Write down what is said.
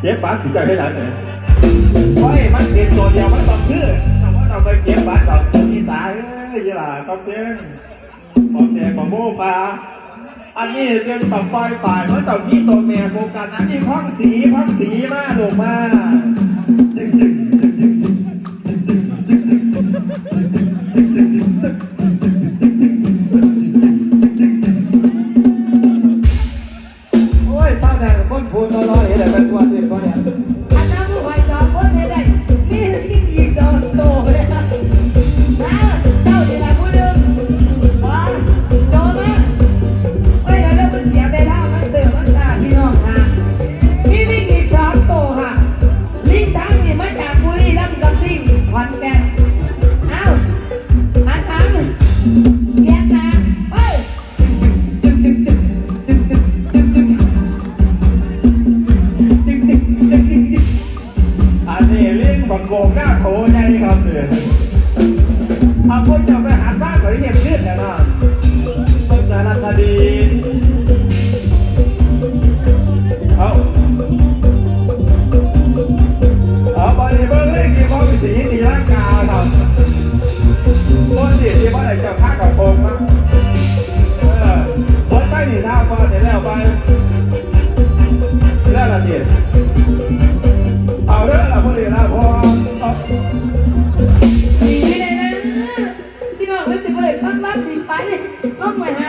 เจ๊ปั๊กถึงใจให้ร้านไหนโอ้ยมันเด็กตัวเดียวมันต้องชื่อแต่ว่าเราไปเจ็บปั๊กดองที่ตายเอ้ยยี่หล่ะต้องเจ๊ต้องเจ๊ของโม่ปลาอันนี้เป็นต่อมปล่ฝ่ายมันต่อมที่ตัวแม่โฟกัสอันนี้พังสีพังสีมากลงมาก 我拉你来干。 ใหญ่ครับเนี่ยเอาพวกจะไปหาบ้านเขาเห็นขึ้นนะนะต้นสารคดีเอาเอาบอลเบอร์เลยกี่พ่อสีตีร่างกายครับคนเดียวที่ว่าอจะพากับโกงมั้งเออรถไปหนีหน้าก่อนเดี๋ยวแล้วไปแล้วละเดียเบ้านปีไปต้องไปหา